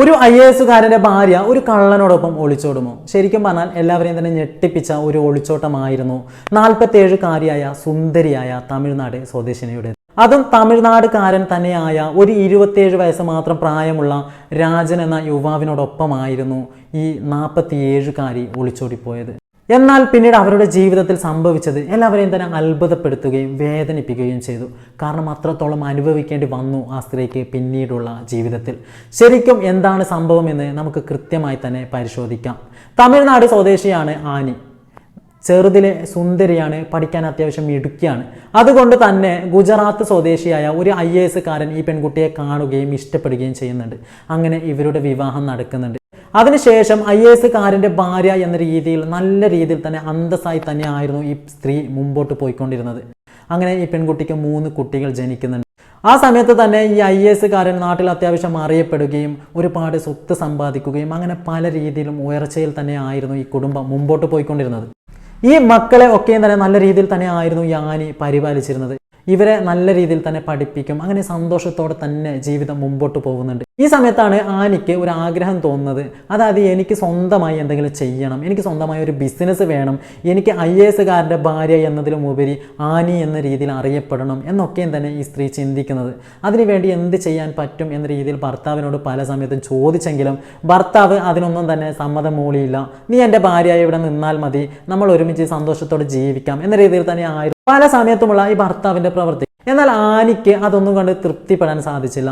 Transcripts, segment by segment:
ഒരു I A എസുകാരന്റെ ഭാര്യ ഒരു കള്ളനോടൊപ്പം ഒളിച്ചോടുമോ ശരിക്കും പറഞ്ഞാൽ എല്ലാവരെയും തന്നെ ഞെട്ടിപ്പിച്ച ഒരു ഒളിച്ചോട്ടമായിരുന്നു. നാൽപ്പത്തേഴുകാരിയായ സുന്ദരിയായ തമിഴ്നാട് സ്വദേശിനിയുടെ. അതും തമിഴ്നാടുകാരൻ തന്നെയായ ഒരു ഇരുപത്തിയേഴ് വയസ്സ് മാത്രം പ്രായമുള്ള രാജൻ എന്ന യുവാവിനോടൊപ്പമായിരുന്നു ഈ നാൽപ്പത്തിയേഴുകാരി ഒളിച്ചോടിപ്പോയത്. എന്നാൽ പിന്നീട് അവരുടെ ജീവിതത്തിൽ സംഭവിച്ചത് എല്ലാവരെയും തന്നെ അത്ഭുതപ്പെടുത്തുകയും വേദനിപ്പിക്കുകയും ചെയ്തു. കാരണം അത്രത്തോളം അനുഭവിക്കേണ്ടി വന്നു ആ സ്ത്രീക്ക് പിന്നീടുള്ള ജീവിതത്തിൽ. ശരിക്കും എന്താണ് സംഭവം എന്ന് നമുക്ക് കൃത്യമായി തന്നെ പരിശോധിക്കാം. തമിഴ്നാട് സ്വദേശിയാണ് ആനി. ചെറുതിലെ സുന്ദരിയാണ് പഠിക്കാൻ അത്യാവശ്യം ഇടുക്കിയാണ് അതുകൊണ്ട് തന്നെ ഗുജറാത്ത് സ്വദേശിയായ ഒരു ഐ എ എസുകാരൻ ഈ പെൺകുട്ടിയെ കാണുകയും ഇഷ്ടപ്പെടുകയും ചെയ്യുന്നുണ്ട്. അങ്ങനെ ഇവരുടെ വിവാഹം നടക്കുന്നുണ്ട്. അതിനുശേഷം ഐ എ എസുകാരന്റെ ഭാര്യ എന്ന രീതിയിൽ നല്ല രീതിയിൽ തന്നെ അന്തസ്സായി തന്നെയായിരുന്നു ഈ സ്ത്രീ മുമ്പോട്ട് പോയിക്കൊണ്ടിരുന്നത്. അങ്ങനെ ഈ പെൺകുട്ടിക്ക് മൂന്ന് കുട്ടികൾ ജനിക്കുന്നുണ്ട്. ആ സമയത്ത് തന്നെ ഈ ഐ എ എസുകാരൻ നാട്ടിൽ അത്യാവശ്യം അറിയപ്പെടുകയും ഒരുപാട് സ്വത്ത് സമ്പാദിക്കുകയും അങ്ങനെ പല രീതിയിലും ഉയർച്ചയിൽ തന്നെ ആയിരുന്നു ഈ കുടുംബം മുമ്പോട്ട് പോയിക്കൊണ്ടിരുന്നത്. ഈ മക്കളെ ഒക്കെയും തന്നെ നല്ല രീതിയിൽ തന്നെ ആയിരുന്നു ആനി പരിപാലിച്ചിരുന്നത്. ഇവരെ നല്ല രീതിയിൽ തന്നെ പഠിപ്പിക്കും. അങ്ങനെ സന്തോഷത്തോടെ തന്നെ ജീവിതം മുമ്പോട്ട് പോകുന്നുണ്ട്. ഈ സമയത്താണ് ആനിക്ക് ഒരു ആഗ്രഹം തോന്നുന്നത്. അതായത് എനിക്ക് സ്വന്തമായി എന്തെങ്കിലും ചെയ്യണം. എനിക്ക് സ്വന്തമായി ഒരു ബിസിനസ് വേണം. എനിക്ക് ഐ എ എസുകാരന്റെ ഭാര്യ എന്നതിലും ഉപരി ആനി എന്ന രീതിയിൽ അറിയപ്പെടണം എന്നൊക്കെയും തന്നെ ഈ സ്ത്രീ ചിന്തിക്കുന്നത്. അതിനുവേണ്ടി എന്ത് ചെയ്യാൻ പറ്റും എന്ന രീതിയിൽ ഭർത്താവിനോട് പല സമയത്തും ചോദിച്ചെങ്കിലും ഭർത്താവ് അതിനൊന്നും തന്നെ സമ്മതം മൂളിയില്ല. നീ എന്റെ ഭാര്യയായി ഇവിടെ നിന്നാൽ മതി. നമ്മൾ ഒരുമിച്ച് സന്തോഷത്തോടെ ജീവിക്കാം എന്ന രീതിയിൽ തന്നെ ആയിരുന്നു പല സമയത്തുമുള്ള ഈ ഭർത്താവിന്റെ പ്രവൃത്തി. എന്നാൽ ആനിക്ക് അതൊന്നും കണ്ട് തൃപ്തിപ്പെടാൻ സാധിച്ചില്ല.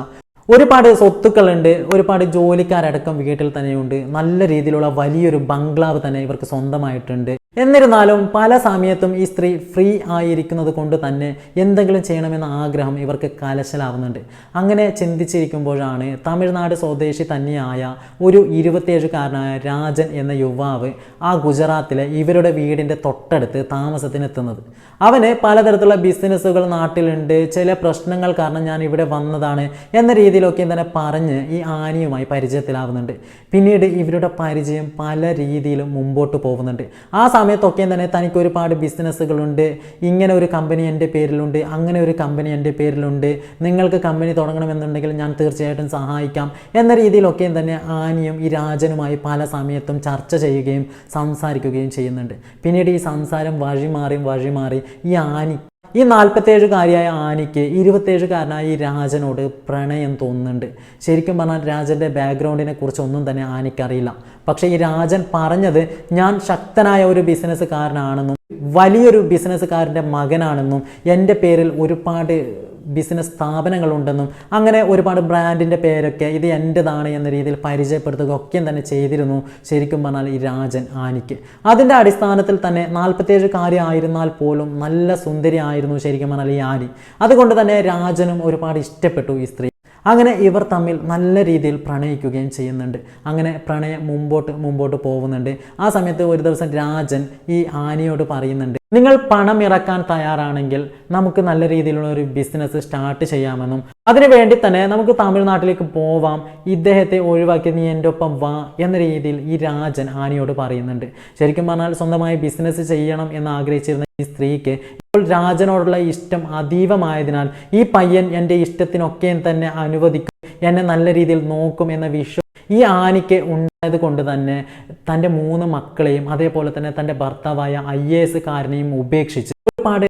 ഒരുപാട് സ്വത്തുക്കളുണ്ട് ഒരുപാട് ജോലിക്കാരടക്കം വീട്ടിൽ തന്നെയുണ്ട്. നല്ല രീതിയിലുള്ള വലിയൊരു ബംഗ്ലാവ് തന്നെ ഇവർക്ക് സ്വന്തമായിട്ടുണ്ട്. എന്നിരുന്നാലും പല സമയത്തും ഈ സ്ത്രീ ഫ്രീ ആയിരിക്കുന്നത് കൊണ്ട് തന്നെ എന്തെങ്കിലും ചെയ്യണമെന്ന ആഗ്രഹം ഇവർക്ക് കലശലാവുന്നുണ്ട്. അങ്ങനെ ചിന്തിച്ചിരിക്കുമ്പോഴാണ് തമിഴ്നാട് സ്വദേശി തന്നെയായ ഒരു ഇരുപത്തിയേഴുകാരനായ രാജൻ എന്ന യുവാവ് ആ ഗുജറാത്തിലെ ഇവരുടെ വീടിന്റെ തൊട്ടടുത്ത് താമസത്തിനെത്തുന്നത്. അവന് പലതരത്തിലുള്ള ബിസിനസ്സുകൾ നാട്ടിലുണ്ട്. ചില പ്രശ്നങ്ങൾ കാരണം ഞാൻ ഇവിടെ വന്നതാണ് എന്ന രീതിയിലൊക്കെ തന്നെ പറഞ്ഞ് ഈ ആനിയുമായി പരിചയത്തിലാവുന്നുണ്ട്. പിന്നീട് ഇവരുടെ പരിചയം പല രീതിയിലും മുമ്പോട്ട് പോകുന്നുണ്ട്. ആ സമയത്തൊക്കെ തന്നെ തനിക്ക് ഒരുപാട് ബിസിനസ്സുകളുണ്ട്. ഇങ്ങനെ ഒരു കമ്പനി എന്റെ പേരിലുണ്ട് അങ്ങനെ ഒരു കമ്പനി എന്റെ പേരിലുണ്ട്. നിങ്ങൾക്ക് കമ്പനി തുടങ്ങണമെന്നുണ്ടെങ്കിൽ ഞാൻ തീർച്ചയായിട്ടും സഹായിക്കാം എന്ന രീതിയിലൊക്കെ തന്നെ ആനിയും ഈ രാജനുമായി പല സമയത്തും ചർച്ച ചെയ്യുകയും സംസാരിക്കുകയും ചെയ്യുന്നുണ്ട്. പിന്നീട് ഈ സംസാരം വഴിമാറി വഴിമാറി ഈ ആനി ഈ നാൽപ്പത്തേഴുകാരിയായ ആനിക്ക് ഇരുപത്തേഴുകാരനായ ഈ രാജനോട് പ്രണയം തോന്നുന്നുണ്ട്. ശരിക്കും പറഞ്ഞാൽ രാജന്റെ ബാക്ക്ഗ്രൗണ്ടിനെ കുറിച്ച് ഒന്നും തന്നെ ആനിക്കറിയില്ല പക്ഷേ ഈ രാജൻ പറഞ്ഞത് ഞാൻ ശക്തനായ ഒരു ബിസിനസ്സുകാരനാണെന്നും വലിയൊരു ബിസിനസ്സുകാരന്റെ മകനാണെന്നും എന്റെ പേരിൽ ഒരുപാട് ബിസിനസ് സ്ഥാപനങ്ങളുണ്ടെന്നും അങ്ങനെ ഒരുപാട് ബ്രാൻഡിന്റെ പേരൊക്കെ ഇത് എന്റെതാണ് എന്ന രീതിയിൽ പരിചയപ്പെടുത്തുക ഒക്കെ തന്നെ ചെയ്തിരുന്നു ശരിക്കും പറഞ്ഞാൽ ഈ രാജൻ ആനിക്ക്. അതിന്റെ അടിസ്ഥാനത്തിൽ തന്നെ നാൽപ്പത്തേഴ് ആയിരുന്നാൽ പോലും നല്ല സുന്ദരി ആയിരുന്നു ശരിക്കും പറഞ്ഞാൽ ഈ ആനി. അതുകൊണ്ട് തന്നെ രാജനും ഒരുപാട് ഇഷ്ടപ്പെട്ടു ഈ സ്ത്രീ. അങ്ങനെ ഇവർ തമ്മിൽ നല്ല രീതിയിൽ പ്രണയിക്കുകയും ചെയ്യുന്നുണ്ട്. അങ്ങനെ പ്രണയം മുമ്പോട്ട് മുമ്പോട്ട് പോകുന്നുണ്ട്. ആ സമയത്ത് ഒരു ദിവസം രാജൻ ഈ ആനിയോട് പറയുന്നുണ്ട് നിങ്ങൾ പണം ഇറക്കാൻ തയ്യാറാണെങ്കിൽ നമുക്ക് നല്ല രീതിയിലുള്ള ഒരു ബിസിനസ് സ്റ്റാർട്ട് ചെയ്യാമെന്നും അതിനു വേണ്ടി തന്നെ നമുക്ക് തമിഴ്നാട്ടിലേക്ക് പോവാം. ഇദ്ദേഹത്തെ ഒഴിവാക്കി നീ എന്റെ ഒപ്പം വാ എന്ന രീതിയിൽ ഈ രാജൻ ആനിയോട് പറയുന്നുണ്ട്. ശരിക്കും പറഞ്ഞാൽ സ്വന്തമായി ബിസിനസ് ചെയ്യണം എന്ന് ആഗ്രഹിച്ചിരുന്ന ഈ സ്ത്രീക്ക് ഇപ്പോൾ രാജനോടുള്ള ഇഷ്ടം അതീവമായതിനാൽ ഈ പയ്യൻ എന്റെ ഇഷ്ടത്തിനൊക്കെയും തന്നെ അനുവദിക്കും എന്നെ നല്ല രീതിയിൽ നോക്കും എന്ന വിശ്വാസം ഈ ആനയ്ക്ക് ഉണ്ടായത് കൊണ്ട് തന്നെ തന്റെ മൂന്ന് മക്കളെയും അതേപോലെ തന്നെ തന്റെ ഭർത്താവായ ഐ എ എസുകാരനെയും ഉപേക്ഷിച്ച് ഒരുപാട്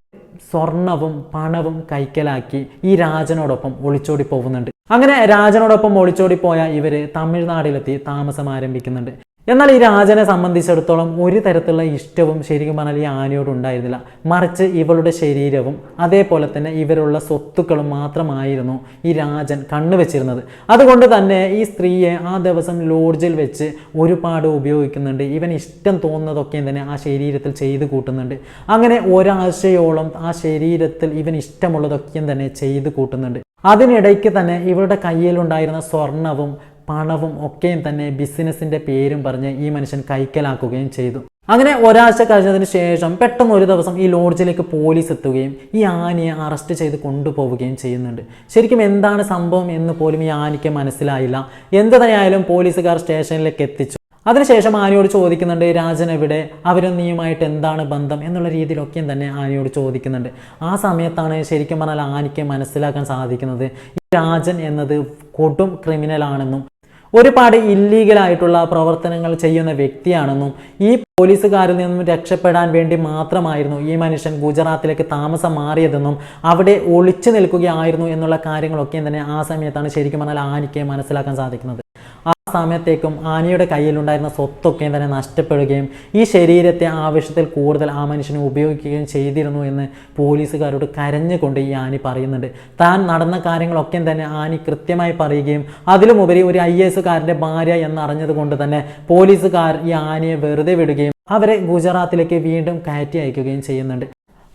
സ്വർണവും പണവും കൈക്കലാക്കി ഈ രാജനോടൊപ്പം ഒളിച്ചോടി പോകുന്നുണ്ട്. അങ്ങനെ രാജനോടൊപ്പം ഒളിച്ചോടി പോയ ഇവർ തമിഴ്നാട്ടിലെത്തി താമസം ആരംഭിക്കുന്നുണ്ട് എന്നാൽ ഈ രാജനെ സംബന്ധിച്ചിടത്തോളം ഒരു തരത്തിലുള്ള ഇഷ്ടവും ശരിക്കും പറഞ്ഞാൽ ഈ ആനയോട് ഉണ്ടായിരുന്നില്ല. മറിച്ച് ഇവളുടെ ശരീരവും അതേപോലെ തന്നെ ഇവരുള്ള സ്വത്തുക്കളും മാത്രമായിരുന്നു ഈ രാജൻ കണ്ണുവെച്ചിരുന്നത് അതുകൊണ്ട് തന്നെ ഈ സ്ത്രീയെ ആ ദിവസം ലോഡ്ജിൽ വെച്ച് ഒരുപാട് ഉപയോഗിക്കുന്നുണ്ട്. ഇവൻ ഇഷ്ടം തോന്നുന്നതൊക്കെയും തന്നെ ആ ശരീരത്തിൽ ചെയ്തു കൂട്ടുന്നുണ്ട്. അങ്ങനെ ഒരാഴ്ചയോളം ആ ശരീരത്തിൽ ഇവൻ ഇഷ്ടമുള്ളതൊക്കെയും തന്നെ ചെയ്തു കൂട്ടുന്നുണ്ട്. അതിനിടയ്ക്ക് തന്നെ ഇവരുടെ കയ്യിലുണ്ടായിരുന്ന സ്വർണവും പണവും ഒക്കെയും തന്നെ ബിസിനസ്സിന്റെ പേരും പറഞ്ഞ് ഈ മനുഷ്യൻ കൈക്കലാക്കുകയും ചെയ്തു. അങ്ങനെ ഒരാഴ്ച കഴിഞ്ഞതിന് ശേഷം പെട്ടെന്ന് ഒരു ദിവസം ഈ ലോഡ്ജിലേക്ക് പോലീസ് എത്തുകയും ഈ ആനയെ അറസ്റ്റ് ചെയ്ത് കൊണ്ടുപോവുകയും ചെയ്യുന്നുണ്ട്. ശരിക്കും എന്താണ് സംഭവം എന്ന് പോലും ഈ ആനയ്ക്ക് മനസ്സിലായില്ല. എന്ത് തന്നെയായാലും പോലീസുകാർ സ്റ്റേഷനിലേക്ക് എത്തിച്ചു. അതിനുശേഷം ആനയോട് ചോദിക്കുന്നുണ്ട് രാജൻ എവിടെ? അവരും നീയുമായിട്ട് എന്താണ് ബന്ധം? എന്നുള്ള രീതിയിലൊക്കെയും തന്നെ ആനയോട് ചോദിക്കുന്നുണ്ട്. ആ സമയത്താണ് ശരിക്കും പറഞ്ഞാൽ ആനയ്ക്ക് മനസ്സിലാക്കാൻ സാധിക്കുന്നത് രാജൻ എന്നത് കൊടും ക്രിമിനലാണെന്നും ഒരുപാട് ഇല്ലീഗലായിട്ടുള്ള പ്രവർത്തനങ്ങൾ ചെയ്യുന്ന വ്യക്തിയാണെന്നും ഈ പോലീസുകാരിൽ നിന്നും രക്ഷപ്പെടാൻ വേണ്ടി മാത്രമായിരുന്നു ഈ മനുഷ്യൻ ഗുജറാത്തിലേക്ക് താമസം മാറിയതെന്നും അവിടെ ഒളിച്ചു നിൽക്കുകയായിരുന്നു എന്നുള്ള കാര്യങ്ങളൊക്കെ തന്നെ ആ സമയത്താണ് ശരിക്കും പറഞ്ഞാൽ ആനിക്ക് മനസ്സിലാക്കാൻ സാധിക്കുന്നത്. ആ സമയത്തേക്കും ആനയുടെ കയ്യിലുണ്ടായിരുന്ന സ്വത്തൊക്കെയും തന്നെ നഷ്ടപ്പെടുകയും ഈ ശരീരത്തെ ആവശ്യത്തിൽ കൂടുതൽ ആ മനുഷ്യനെ ഉപയോഗിക്കുകയും ചെയ്തിരുന്നു എന്ന് പോലീസുകാരോട് കരഞ്ഞുകൊണ്ട് ഈ ആനി പറയുന്നുണ്ട്. താൻ നടന്ന കാര്യങ്ങളൊക്കെ തന്നെ ആനി കൃത്യമായി പറയുകയും അതിലുമുപരി ഒരു ഐ എസ് കാരന്റെ ഭാര്യ എന്നറിഞ്ഞത് കൊണ്ട് തന്നെ പോലീസുകാർ ഈ ആനയെ വെറുതെ വിടുകയും അവരെ ഗുജറാത്തിലേക്ക് വീണ്ടും കയറ്റി അയക്കുകയും ചെയ്യുന്നുണ്ട്.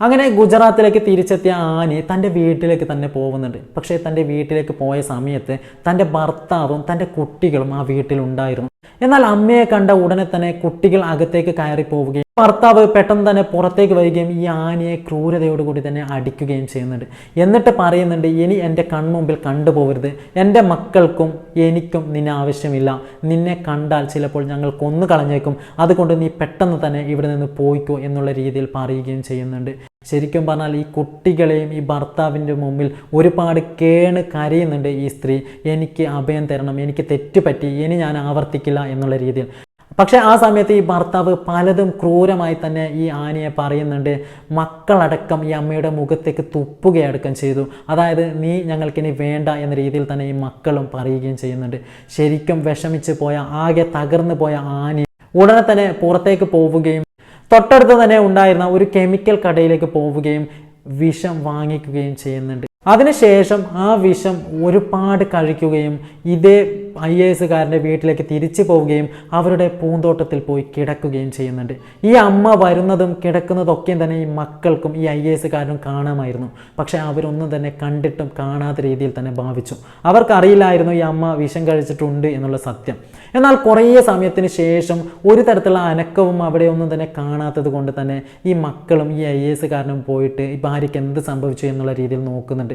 അങ്ങനെ ഗുജറാത്തിലേക്ക് തിരിച്ചെത്തിയ ആനി തന്റെ വീട്ടിലേക്ക് തന്നെ പോകുന്നുണ്ട്. പക്ഷേ തന്റെ വീട്ടിലേക്ക് പോയ സമയത്ത് തന്റെ ഭർത്താവും തന്റെ കുട്ടികളും ആ വീട്ടിലുണ്ടായിരുന്നു. എന്നാൽ അമ്മയെ കണ്ട ഉടനെ തന്നെ കുട്ടികൾ അകത്തേക്ക് കയറി പോവുകയും ഭർത്താവ് പെട്ടെന്ന് തന്നെ പുറത്തേക്ക് വരികയും ഈ ആനയെ ക്രൂരതയോടുകൂടി തന്നെ അടിക്കുകയും ചെയ്യുന്നുണ്ട്. എന്നിട്ട് പറയുന്നുണ്ട് ഇനി എന്റെ കൺമുമ്പിൽ കണ്ടുപോകരുത്. എന്റെ മക്കൾക്കും എനിക്കും നിന്നെ ആവശ്യമില്ല. നിന്നെ കണ്ടാൽ ചിലപ്പോൾ ഞങ്ങൾ കൊന്നു കളഞ്ഞേക്കും അതുകൊണ്ട് നീ പെട്ടെന്ന് തന്നെ ഇവിടെ നിന്ന് പോയിക്കോ എന്നുള്ള രീതിയിൽ പറയുകയും ചെയ്യുന്നുണ്ട്. ശരിക്കും പറഞ്ഞാൽ ഈ കുട്ടികളെയും ഈ ഭർത്താവിന്റെ മുമ്പിൽ ഒരുപാട് കേണ് കരയുന്നുണ്ട് ഈ സ്ത്രീ. എനിക്ക് അഭയം തരണം എനിക്ക് തെറ്റുപറ്റി ഇനി ഞാൻ ആവർത്തിക്കില്ല എന്നുള്ള രീതിയിൽ. പക്ഷെ ആ സമയത്ത് ഈ ഭർത്താവ് പലതും ക്രൂരമായി തന്നെ ഈ ആനയെ പറയുന്നുണ്ട്. മക്കളടക്കം ഈ അമ്മയുടെ മുഖത്തേക്ക് തുപ്പുകയടക്കം ചെയ്തു. അതായത് നീ ഞങ്ങൾക്കിനി വേണ്ട എന്ന രീതിയിൽ തന്നെ ഈ മക്കളും പറയുകയും ചെയ്യുന്നുണ്ട്. ശരിക്കും വിഷമിച്ച് പോയ ആകെ തകർന്നു പോയ ആനയെ ഉടനെ തന്നെ പുറത്തേക്ക് പോവുകയും തൊട്ടടുത്ത് തന്നെ ഉണ്ടായിരുന്ന ഒരു കെമിക്കൽ കടയിലേക്ക് പോവുകയും വിഷം വാങ്ങിക്കുകയും ചെയ്യുന്നുണ്ട്. അതിനുശേഷം ആ വിഷം ഒരുപാട് കഴിക്കുകയും ഇതേ ഐ എ എസുകാരന്റെ വീട്ടിലേക്ക് തിരിച്ചു പോവുകയും അവരുടെ പൂന്തോട്ടത്തിൽ പോയി കിടക്കുകയും ചെയ്യുന്നുണ്ട്. ഈ അമ്മ വരുന്നതും കിടക്കുന്നതൊക്കെയും തന്നെ ഈ മക്കൾക്കും ഈ ഐ എ എസുകാരനും കാണാമായിരുന്നു. പക്ഷേ അവരൊന്നും തന്നെ കണ്ടിട്ടും കാണാത്ത രീതിയിൽ തന്നെ ഭാവിച്ചു. അവർക്കറിയില്ലായിരുന്നു ഈ അമ്മ വിഷം കഴിച്ചിട്ടുണ്ട് എന്നുള്ള സത്യം. എന്നാൽ കുറേ സമയത്തിന് ശേഷം ഒരു തരത്തിലുള്ള അനക്കവും അവിടെ ഒന്നും തന്നെ കാണാത്തത് കൊണ്ട് തന്നെ ഈ മക്കളും ഈ ഐ എസ് കാരനും പോയിട്ട് ഈ ഭാര്യയ്ക്ക് എന്ത് സംഭവിച്ചു എന്നുള്ള രീതിയിൽ നോക്കുന്നുണ്ട്.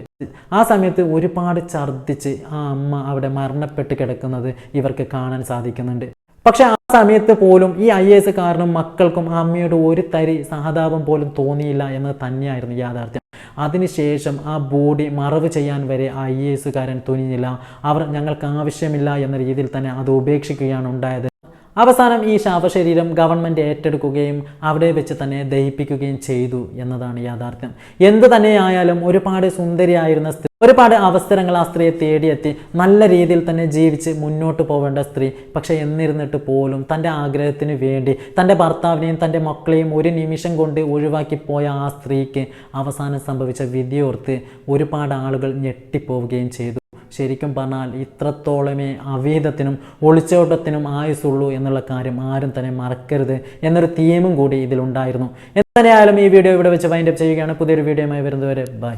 ആ സമയത്ത് ഒരുപാട് ഛർദ്ദിച്ച് ആ അമ്മ അവിടെ മരണപ്പെട്ട് കിടക്കുന്നത് ഇവർക്ക് കാണാൻ സാധിക്കുന്നുണ്ട്. പക്ഷെ ആ സമയത്ത് പോലും ഈ ഐ എസ് കാരനും മക്കൾക്കും അമ്മയുടെ ഒരു തരി സഹതാപം പോലും തോന്നിയില്ല എന്നത് തന്നെയായിരുന്നു യാഥാർത്ഥ്യം. അതിനുശേഷം ആ ബോഡി മറവ് ചെയ്യാൻ വരെ ആ ഐ എസ് എസുകാരൻ തുനിഞ്ഞില്ല. അവർ ഞങ്ങൾക്ക് ആവശ്യമില്ല എന്ന രീതിയിൽ തന്നെ അത് ഉപേക്ഷിക്കുകയാണ് ഉണ്ടായത്. അവസാനം ഈ ശാപശരീരം ഗവൺമെന്റ് ഏറ്റെടുക്കുകയും അവിടെ വെച്ച് തന്നെ ദഹിപ്പിക്കുകയും ചെയ്തു എന്നതാണ് യാഥാർത്ഥ്യം. എന്ത് തന്നെയായാലും ഒരുപാട് സുന്ദരിയായിരുന്ന സ്ത്രീ ഒരുപാട് അവസരങ്ങൾ ആ സ്ത്രീയെ തേടിയെത്തി നല്ല രീതിയിൽ തന്നെ ജീവിച്ച് മുന്നോട്ട് പോവേണ്ട സ്ത്രീ. പക്ഷെ എന്നിരുന്നിട്ട് പോലും തന്റെ ആഗ്രഹത്തിന് വേണ്ടി തന്റെ ഭർത്താവിനെയും തന്റെ മക്കളെയും ഒരു നിമിഷം കൊണ്ട് ഒഴിവാക്കി പോയ ആ സ്ത്രീക്ക് അവസാനം സംഭവിച്ച വിധിയോർത്ത് ഒരുപാട് ആളുകൾ ഞെട്ടിപ്പോവുകയും ചെയ്തു. ശരിക്കും പറഞ്ഞാൽ ഇത്രത്തോളമേ അവീതത്തിനും ഒളിച്ചോട്ടത്തിനും ആയുസുള്ളൂ എന്നുള്ള കാര്യം ആരും തന്നെ മറക്കരുത് എന്നൊരു തീമും കൂടി ഇതിലുണ്ടായിരുന്നു. എന്തായാലും ഈ വീഡിയോ ഇവിടെ വെച്ച് വൈൻഡപ്പ് ചെയ്യുകയാണ്. പുതിയൊരു വീഡിയോയുമായി വരുന്നതുവരെ ബൈ